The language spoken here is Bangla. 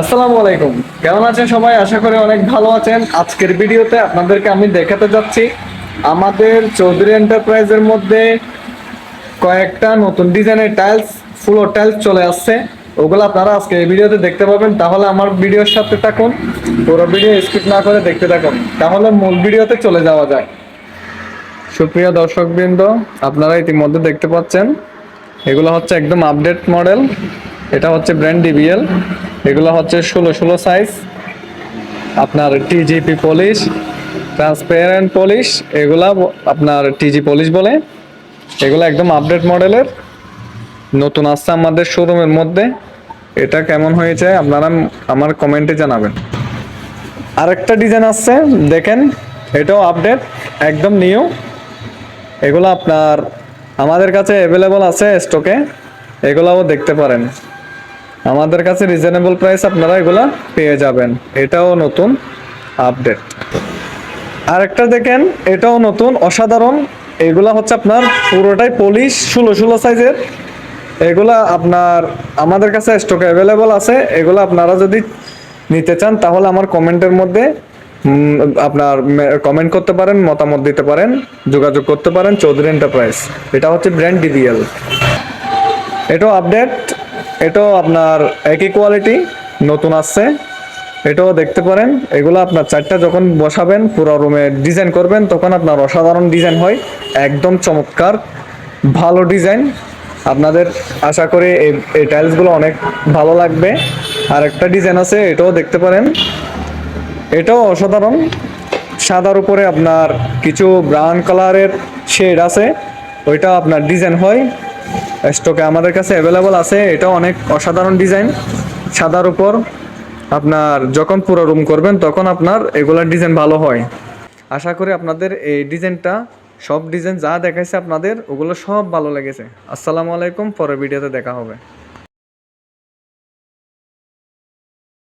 আসসালামু আলাইকুম। কেমন আছেন সবাই? আশা করি অনেক ভালো আছেন। আজকের ভিডিওতে আপনাদেরকে আমি দেখাতে যাচ্ছি আমাদের চৌধুরী এন্টারপ্রাইজের মধ্যে কয়েকটা নতুন ডিজাইনের টাইলস ফ্লোর টাইলস চলে আসছে। ওগুলো আপনারা আজকে এই ভিডিওতে দেখতে পাবেন। তাহলে আমার ভিডিওর সাথে থাকুন। পুরো ভিডিও স্কিপ না করে দেখতে থাকুন। তাহলে মূল ভিডিওতে চলে যাওয়া যায় সুপ্রিয় দর্শকবৃন্দ, আপনারা ইতিমধ্যে দেখতে পাচ্ছেন। এগুলো হচ্ছে একদম আপডেট মডেল এটা হচ্ছে ব্র্যান্ড ডিবিএল এগুলো হচ্ছে ষোলো ষোলো সাইজ আপনার টিজিপি পলিশ ট্রান্সপারেন্ট পলিশ এগুলা আপনার টিজি পলিশ বলে। এগুলো একদম আপডেট মডেলের নতুন আসছে আমাদের শোরুমের মধ্যে। এটা কেমন হয়েছে আপনারা আমার কমেন্টে জানাবেন। আরেকটা ডিজাইন আসছে, দেখেন, এটাও আপডেট একদম নিউ এগুলো আপনার আমাদের কাছে অ্যাভেলেবল আছে স্টকে এগুলাও দেখতে পারেন। আমাদের কাছে রিজনেবল প্রাইস আপনারা এগুলা পেয়ে যাবেন। এটাও নতুন আপডেট আরেকটা দেখেন, এটাও নতুন, অসাধারণ। এগুলা হচ্ছে আপনার পুরোটাই পলিশ ষোলো ষোলো সাইজের এগুলা আপনার আমাদের কাছে স্টকে অ্যাভেলেবল আছে। এগুলো আপনারা যদি নিতে চান, তাহলে আমার কমেন্টের মধ্যে আপনার কমেন্ট করতে পারেন, মতামত দিতে পারেন, যোগাযোগ করতে পারেন, চৌধুরী এন্টারপ্রাইজ এটা হচ্ছে ব্র্যান্ড ডিবিএল এটাও আপডেট এটাও আপনার একই কোয়ালিটি নতুন আসছে। এটাও দেখতে পারেন, এগুলো আপনার চারটা যখন বসাবেন, পুরো রুমে ডিজাইন করবেন, তখন আপনার অসাধারণ ডিজাইন হয়, একদম চমৎকার, ভালো ডিজাইন আপনাদের আশা করি এই টাইলসগুলো অনেক ভালো লাগবে। আর একটা ডিজাইন আছে, এটাও দেখতে পারেন। এটাও অসাধারণ। সাদার উপরে আপনার কিছু ব্রাউন কালারের শেড আছে, ওইটা আপনার ডিজাইন হয়। স্টকে আমাদের কাছে অ্যাভেলেবল আছে। এটা অনেক অসাধারণ ডিজাইন সাদার উপর আপনার যখন পুরো রুম করবেন, তখন আপনার এগুলার ডিজাইন ভালো হয়। আশা করি আপনাদের এই ডিজাইনটা সব ডিজাইন যা দেখাইছে আপনাদের, ওগুলো সব ভালো লেগেছে। আসসালামু আলাইকুম, পরের ভিডিওতে দেখা হবে।